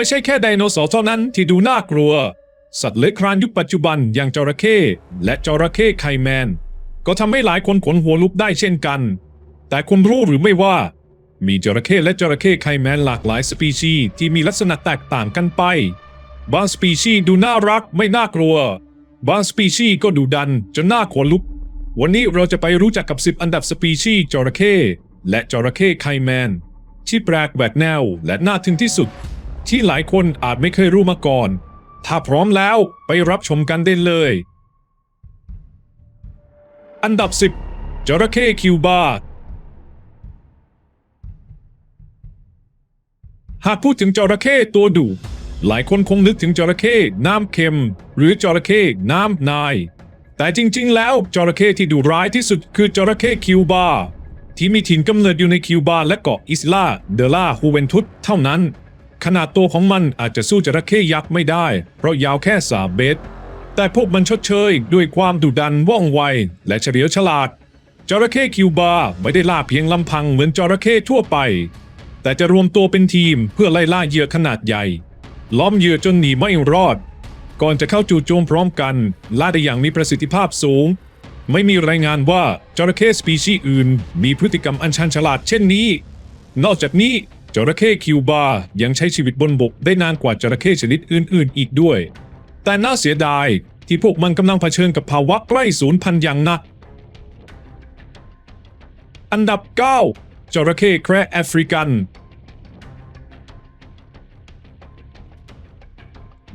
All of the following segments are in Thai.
ไม่ใช่แค่ไดโนเสาร์เท่านั้นที่ดูน่ากลัว สัตว์เลื้อยคลานยุคปัจจุบันอย่างจระเข้และจระเข้ไคแมน ก็ทำให้หลายคนขนหัวลุกได้เช่นกัน แต่คุณรู้หรือไม่ว่า มีจระเข้และจระเข้ไคแมนหลากหลายสปีชีส์ที่มีลักษณะแตกต่างกันไป บางสปีชีส์ดูน่ารักไม่น่ากลัว บางสปีชีส์ก็ดูดันจนน่าขนลุก วันนี้เราจะไปรู้จักกับ 10 อันดับสปีชีส์จระเข้และจระเข้ไคแมนที่แปลกแหวกแนวและน่าทึ่งที่สุด ที่หลายคนอาจไม่เคยรู้มาก่อน ถ้าพร้อมแล้วไปรับชมกันได้เลย อันดับ 10จระเข้คิวบาหากพูดถึงจระเข้ตัวดุหลายคนคงนึกถึงจระเข้น้ำเค็ม หรือจระเข้น้ำนาย แต่จริงๆ แล้วจระเข้ที่ดุร้ายที่สุดคือจระเข้คิวบาที่มีถิ่นกำเนิดอยู่ในคิวบาและเกาะอิสลาเดลาฮูเวนทุสเท่านั้น ขนาดตัวของมันอาจจะสู้จระเข้ยักษ์ไม่ได้ เพราะยาวแค่สาเมตร แต่พวกมันชดเชยด้วยความดุดันว่องไว และเฉลียวฉลาด จระเข้คิวบาไม่ได้ล่าเพียงลำพังเหมือนจระเข้ทั่วไป แต่จะรวมตัวเป็นทีมเพื่อไล่ล่าเหยื่อขนาดใหญ่ ล้อมเหยื่อจนหนีไม่รอด ก่อนจะเข้าจู่โจมพร้อมกันล่าได้อย่างมีประสิทธิภาพสูง ไม่มีรายงานว่าจระเข้สปีชีส์อื่น มีพฤติกรรมอันชันฉลาดเช่นนี้ นอกจากนี้ จระเข้คิวบายังใช้ชีวิตบนบกได้นานกว่าจระเข้ชนิดอื่น ๆ อีกด้วย แต่น่าเสียดายที่พวกมันกำลังเผชิญกับภาวะใกล้สูญพันธุ์อย่างหนัก อันดับ 9 จระเข้แคระแอฟริกัน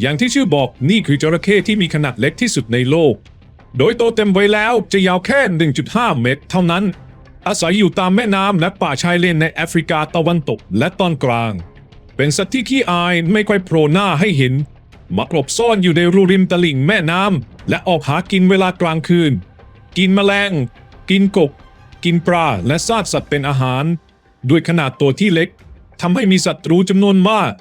อย่างที่ชื่อบอกนี่คือจระเข้ที่มีขนาดเล็กที่สุดในโลก โดยโตเต็มไว้แล้วจะยาวแค่ 1.5 เมตร เท่านั้น อาศัยอยู่ตามแม่น้ำและป่าชายเลนในแอฟริกาตะวันตกและตอนกลาง เป็นสัตว์ที่ขี้อายไม่ค่อยโผล่หน้าให้เห็น มักหลบซ่อนอยู่ในรูริมตลิ่งแม่น้ำและออกหากินเวลากลางคืน กินแมลง กินกบ กินปลาและซากสัตว์เป็นอาหาร ด้วยขนาดตัวที่เล็กทำให้มีศัตรูจำนวนมาก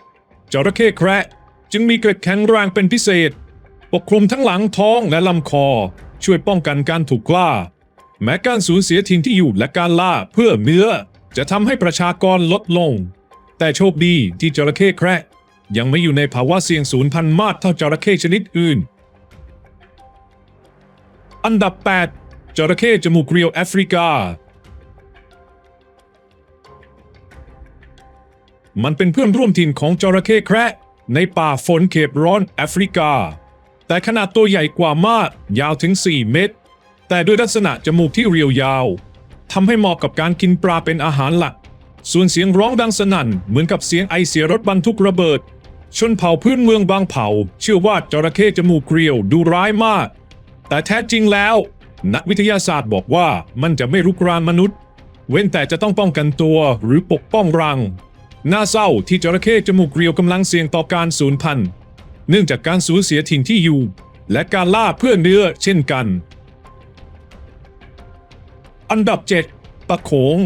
จระเข้แคระจึงมีเกร็ดแข็งแรงเป็นพิเศษ ปกคลุมทั้งหลังท้องและลำคอ ช่วยป้องกันการถูกล่า แม้การสูญเสียถิ่นที่อยู่และการล่าเพื่อเนื้อ จะทำให้ประชากรลดลง แต่โชคดีที่จระเข้แคระยังไม่อยู่ในภาวะเสี่ยงสูญพันธุ์มากเท่าจระเข้ชนิดอื่น อันดับ 8 จระเข้จมูกเรียวแอฟริกา มันเป็นเพื่อนร่วมถิ่นของจระเข้แคระในป่าฝนเขตร้อนแอฟริกา แต่ขนาดตัวใหญ่กว่ามากยาวถึง 4 เมตร แต่ด้วยลักษณะจมูกที่เรียวยาวทำให้เหมาะกับการกินปลาเป็นอาหารหลัก ส่วนเสียงร้องดังสนั่นเหมือนกับเสียงไอเสียรถบรรทุกระเบิด ชนเผ่าพื้นเมืองบางเผ่า เชื่อว่าจระเข้จมูกเกลียวดูร้ายมาก แต่แท้จริงแล้ว นักวิทยาศาสตร์บอกว่ามันจะไม่รุกรานมนุษย์ เว้นแต่จะต้องป้องกันตัวหรือปกป้องรัง น่าเศร้าที่จระเข้จมูกเรียวกำลังเสี่ยงต่อการสูญพันธุ์ เนื่องจากการสูญเสียถิ่นที่อยู่ และการล่าเพื่อเนื้อเช่นกัน อันดับ 7 ตะโขง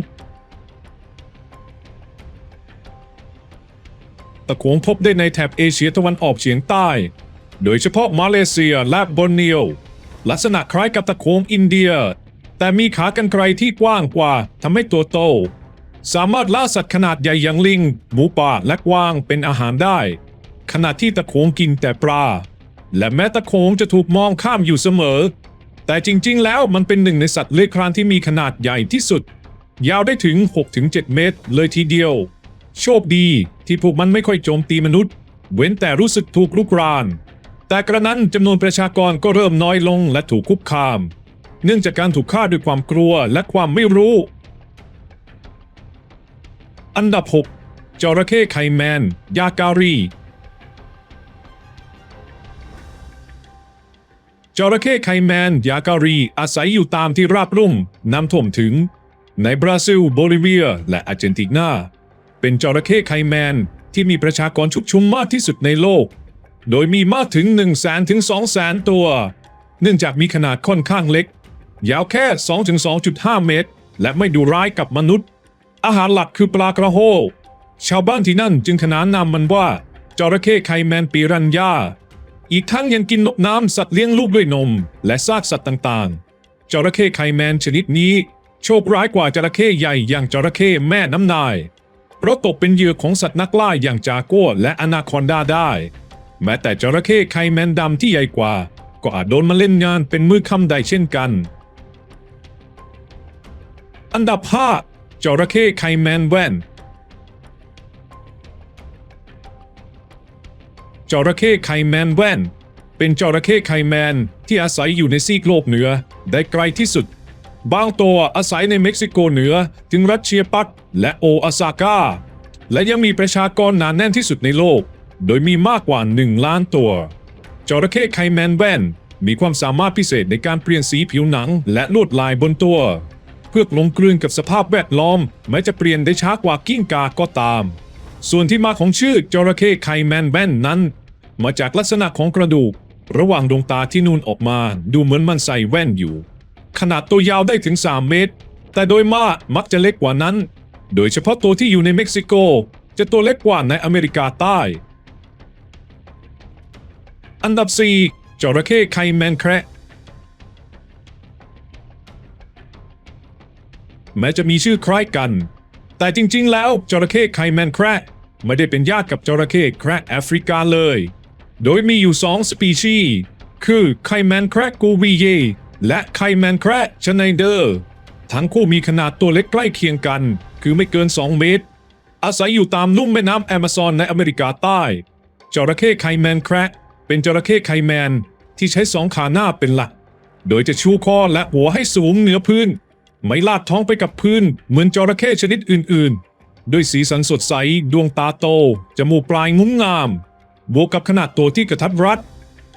ตะโขงพบได้ในแถบเอเชียตะวันออกเฉียงใต้ โดยเฉพาะมาเลเซียและบอร์เนียว ลักษณะคล้ายกับตะโขงอินเดีย แต่มีขากรรไกรที่กว้างกว่าทำให้ตัวโต สามารถล่าสัตว์ขนาดใหญ่อย่างลิง หมูป่าและกวางเป็นอาหารได้ ขณะที่ตะโขงกินแต่ปลา และแม้ตะโขงจะถูกมองข้ามอยู่เสมอ แต่จริงๆ แล้วมันเป็นหนึ่งในสัตว์เลื้อยคลานที่มีขนาดใหญ่ที่สุด ยาวได้ถึง 6-7 เมตร เลยทีเดียว โชคดีที่พวกมันไม่ค่อยโจมตีมนุษย์ เว้นแต่รู้สึกถูกลุกราน แต่กระนั้นจำนวนประชากรก็เริ่มน้อยลงและถูกคุกคาม เนื่องจากการถูกฆ่าด้วยความกลัวและความไม่รู้ อันดับ 6จระเข้ไคแมน ยาการี จระเข้ไคแมน ยาการี อาศัยอยู่ตามที่ราบลุ่มน้ำท่วมถึง ในบราซิล โบลิเวีย และอาร์เจนตินา เป็นจระเข้ไคแมนที่มีประชากรชุกชุมมากที่สุดในโลก โดยมีมากถึง 1 0 0 0 0 0ถึง2 0 0 0 0ตัว เนื่องจากมีขนาดค่อนข้างเล็ก ยาวแค่ 2-2.5 เมตร และไม่ดูร้ายกับมนุษย์ อาหารหลักคือปลากระโฮชาวบ้านที่นั่นจึงขนานนามมันว่าจระเข้ไคแมนปีรันยา อีกทั้งยังกินนกน้ำสัตว์เลี้ยงลูกด้วยนม และซากสัตว์ต่างๆจระเข้ไคแมนชนิดนี้ โชคร้ายกว่าจระเข้ใหญ่อย่างจระเข้แม่น้ำนาย เพราะตกเป็นเหยื่อของสัตว์นักล่าอย่างจากัวและอนาคอนดาได้ แม้แต่จระเข้ไคแมนดำที่ใหญ่กว่า ก็อาจโดนมาเล่นงานเป็นมือคำได้เช่นกัน อันดับ5จระเข้ไคแมนแว่น จระเข้ไคแมนแว่น เป็นจระเข้ไคแมนที่อาศัยอยู่ในซีกโลกเหนือได้ไกลที่สุด บางตัวอาศัยในเม็กซิโกเหนือถึงรัสเชียปักและโออาซาก้า และยังมีประชากรหนาแน่นที่สุดในโลก โดยมีมากกว่า 1 ล้านตัว จระเข้ไคแมนแว่น มีความสามารถพิเศษในการเปลี่ยนสีผิวหนังและลวดลายบนตัว เพื่อกลมกลืนกับสภาพแวดล้อมแม้จะเปลี่ยนได้ช้ากว่ากิ้งกาก็ตาม ส่วนที่มาของชื่อจระเข้ไคแมนแวนนั้น มาจากลักษณะของกระดูก ระหว่างดวงตาที่นูนออกมาดูเหมือนมันใส่แว่นอยู่ ขนาดตัวยาวได้ถึง 3 เมตร แต่โดยมากมักจะเล็กกว่านั้น โดยเฉพาะตัวที่อยู่ในเม็กซิโก จะตัวเล็กกว่าในอเมริกาใต้ อันดับ 4 จระเข้ไคแมนแคระแม้จะมีชื่อคล้ายกัน แต่จริงๆ แล้วจระเข้ไคแมนแคระไม่ได้เป็นญาติกับจระเข้แคระแอฟริกาเลย โดยมีอยู่สองสปีชีส์คือไคแมนแคระกูวีเยและไคแมนแคระชไนเดอร์ ทั้งคู่มีขนาดตัวเล็กใกล้เคียงกัน คือไม่เกิน 2 เมตร อาศัยอยู่ตามลุ่มแม่น้ำแอมะซอนในอเมริกาใต้จระเข้ไคแมนแคระเป็นจระเข้ไคแมนที่ใช้สองขาหน้าเป็นหลัก โดยจะชูคอและหัวให้สูงเหนือพื้น ไม่ลาดท้องไปกับพื้น เหมือนจระเข้ชนิดอื่นๆ ด้วยสีสันสดใส ดวงตาโต จมูกปลายงุ้มงาม บวกกับขนาดตัวที่กระทัดรัด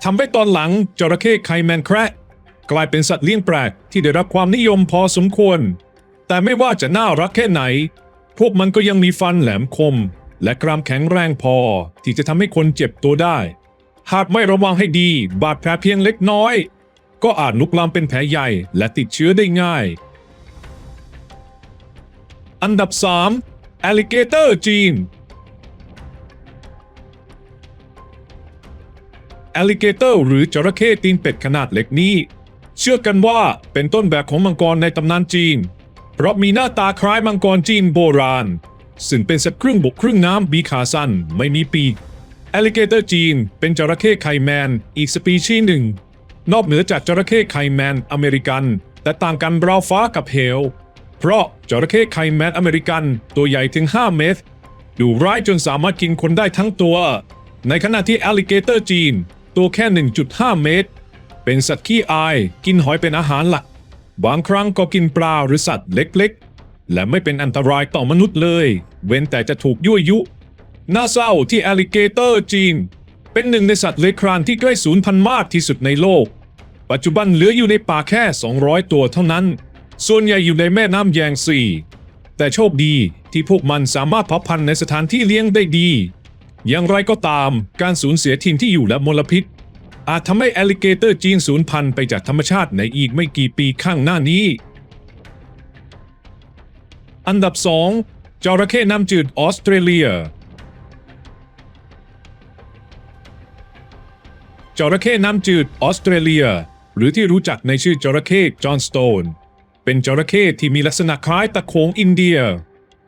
ทำให้ตอนหลังจระเข้ไคแมนแคระกลายเป็นสัตว์เลี้ยงแปลกที่ได้รับความนิยมพอสมควร แต่ไม่ว่าจะน่ารักแค่ไหน พวกมันก็ยังมีฟันแหลมคม และกรามแข็งแรงพอที่จะทำให้คนเจ็บตัวได้ หากไม่ระวังให้ดี บาดแผลเพียงเล็กน้อย ก็อาจลุกลามเป็นแผลใหญ่และติดเชื้อได้ง่าย อันดับ 3 Alligator จีน Alligator หรือจระเข้ตีนเป็ดขนาดเล็กนี้ เชื่อกันว่าเป็นต้นแบบของมังกรในตำนานจีน เพราะมีหน้าตาคล้ายมังกรจีนโบราณ ซึ่งเป็นสัตว์ครึ่งบกครึ่งน้ำมีขาสั้นไม่มีปีก Alligator จีนเป็นจระเข้ไคแมนอีกสปีชีส์หนึ่ง นอกเหนือจากจระเข้ไคแมนอเมริกัน แต่ต่างกันราวฟ้ากับเหว เพราะจระเข้ไคแมนอเมริกันตัวใหญ่ถึง 5 เมตร ดูร้ายจนสามารถกินคนได้ทั้งตัว ในขณะที่ Alligator จีน ตัวแค่ 1.5 เมตร เป็นสัตว์ขี้อายกินหอยเป็นอาหารหลัก บางครั้งก็กินปลาหรือสัตว์เล็กๆ และไม่เป็นอันตรายต่อมนุษย์เลย เว้นแต่จะถูกยั่วยุ น่าเศร้าที่ Alligator จีน เป็นหนึ่งในสัตว์เลื้อยคลานที่ใกล้สูญพันธุ์มากที่สุดในโลก ปัจจุบันเหลืออยู่ในป่าแค่ 200 ตัวเท่านั้น ส่วนใหญ่อยู่ในแม่น้ำแยงซี แต่โชคดีที่พวกมันสามารถพาะพันในสถานที่เลี้ยงได้ดี อย่างไรก็ตามการสูญเสียถิ่นที่อยู่และมลพิษ อาจทำให้แอลลิเกเตอร์จีนสูญพันธุ์ไปจากธรรมชาติในอีกไม่กี่ปีข้างหน้านี้ อันดับ 2จระเข้น้ำจืดออสเตรเลียจระเข้น้ำจืดออสเตรเลีย หรือที่รู้จักในชื่อจระเข้จอห์นสโตน เป็นจระเข้ที่มีลักษณะคล้ายตะโขงอินเดีย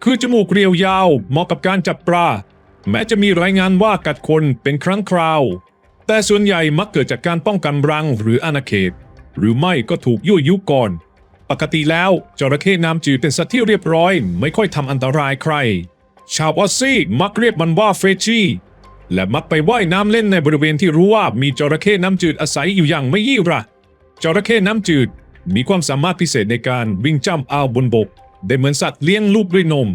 คือจมูกเรียวยาวเหมาะกับการจับปลา แม้จะมีรายงานว่ากัดคนเป็นครั้งคราว แต่ส่วนใหญ่มักเกิดจากการป้องกันรังหรืออาณาเขต หรือไม่ก็ถูกยั่วยุก่อน ปกติแล้วจระเข้น้ำจืดเป็นสัตว์ที่เรียบร้อย ไม่ค่อยทำอันตรายใคร ชาวออสซี่มักเรียกมันว่าเฟรชี่และมักไปว่ายน้ำเล่นในบริเวณที่รู้ว่ามีจระเข้น้ำจืดอาศัยอยู่อย่างไม่ยี่ระจระเข้น้ำจืด มีความสามารถพิเศษในการวิ่งจ้ำอาวบนบก ได้เหมือนสัตว์เลี้ยงลูกด้วยนม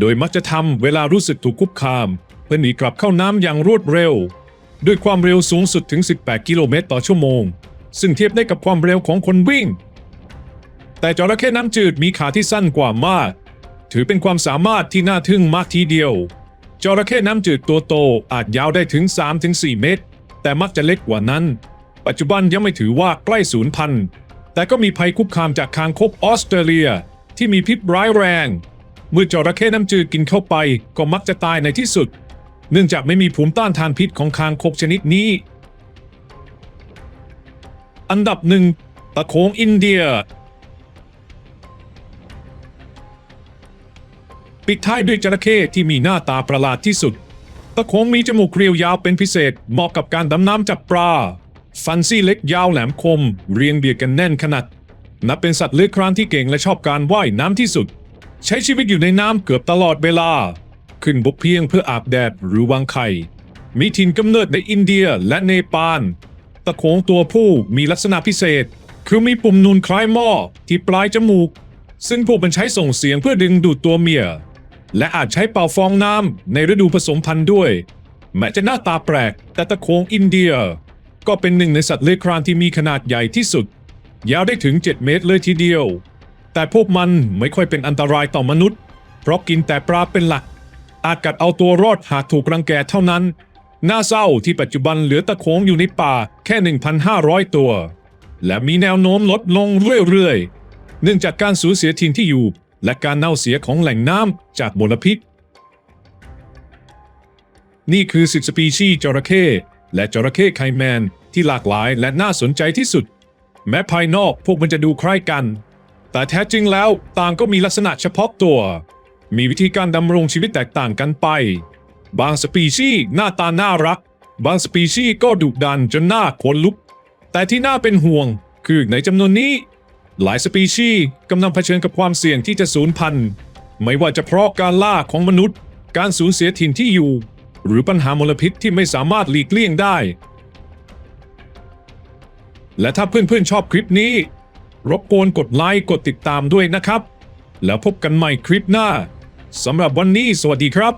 โดยมักจะทำเวลารู้สึกถูกคุกคาม เพื่อหนีกลับเข้าน้ำอย่างรวดเร็ว ด้วยความเร็วสูงสุดถึง 18 กิโลเมตรต่อชั่วโมง ซึ่งเทียบได้กับความเร็วของคนวิ่ง แต่จระเข้น้ำจืดมีขาที่สั้นกว่ามาก ถือเป็นความสามารถที่น่าทึ่งมากทีเดียว จระเข้น้ำจืดตัวโตอาจยาวได้ถึง 3-4 เมตร แต่มักจะเล็กกว่านั้น ปัจจุบันยังไม่ถือว่าใกล้สูญพันธุ์ แต่ก็มีภัยคุกคามจากคางคกออสเตรเลีย ที่มีพิษร้ายแรง เมื่อจระเข้น้ำจืดกินเข้าไปก็มักจะตายในที่สุด เนื่องจากไม่มีภูมิต้านทานพิษของคางคกชนิดนี้ อันดับหนึ่งตะโขงอินเดีย ปิดท้ายด้วยจระเข้ที่มีหน้าตาประหลาดที่สุด ตะโขงมีจมูกเรียวยาวเป็นพิเศษเหมาะกับการดำน้ำจับปลา ฟันซี่เล็กยาวแหลมคม เรียงเบียดกันแน่นขนาด นับเป็นสัตว์เลื้อยคลานที่เก่งและชอบการว่ายน้ำที่สุด ใช้ชีวิตอยู่ในน้ำเกือบตลอดเวลา ขึ้นบกเพียงเพื่ออาบแดดหรือวางไข่ มีถิ่นกำเนิดในอินเดียและเนปาล ตะโขงตัวผู้มีลักษณะพิเศษ คือมีปุ่มนูนคล้ายหม้อที่ปลายจมูก ซึ่งพวกมันใช้ส่งเสียงเพื่อดึงดูดตัวเมีย และอาจใช้เป่าฟองน้ำในฤดูผสมพันธุ์ด้วย แม้จะหน้าตาแปลกแต่ตะโขงอินเดีย ก็เป็นหนึ่งในสัตว์เลื้อยคลานที่มีขนาดใหญ่ที่สุด ยาวได้ถึง 7 เมตรเลยทีเดียว แต่พวกมันไม่ค่อยเป็นอันตรายต่อมนุษย์ เพราะกินแต่ปลาเป็นหลัก อาจกัดเอาตัวรอดหากถูกรังแกเท่านั้น น่าเศร้าที่ปัจจุบันเหลือตะโขงอยู่ในป่าแค่ 1,500 ตัว และมีแนวโน้มลดลงเรื่อยๆ เนื่องจากการสูญเสียถิ่นที่อยู่ และการเน่าเสียของแหล่งน้ำจากมลพิษนี่คือสิบสปีชีจระเข้และจระเข้ไคแมน ที่หลากหลายและน่าสนใจที่สุด แม้ภายนอกพวกมันจะดูคล้ายกัน แต่แท้จริงแล้วต่างก็มีลักษณะเฉพาะตัว มีวิธีการดำรงชีวิตแตกต่างกันไป บางสปีชีส์หน้าตาน่ารัก บางสปีชีส์ก็ดุดันจนหน้าขนลุก แต่ที่น่าเป็นห่วงคือในจำนวนนี้ หลายสปีชีส์กำลังเผชิญกับความเสี่ยงที่จะสูญพันธุ์ ไม่ว่าจะเพราะการล่าของมนุษย์ การสูญเสียถิ่นที่อยู่ หรือปัญหามลพิษที่ไม่สามารถหลีกเลี่ยงได้ และถ้าเพื่อนๆชอบคลิปนี้ รบกวนกดไลค์กดติดตามด้วยนะครับ แล้วพบกันใหม่คลิปหน้าสำหรับวันนี้สวัสดีครับ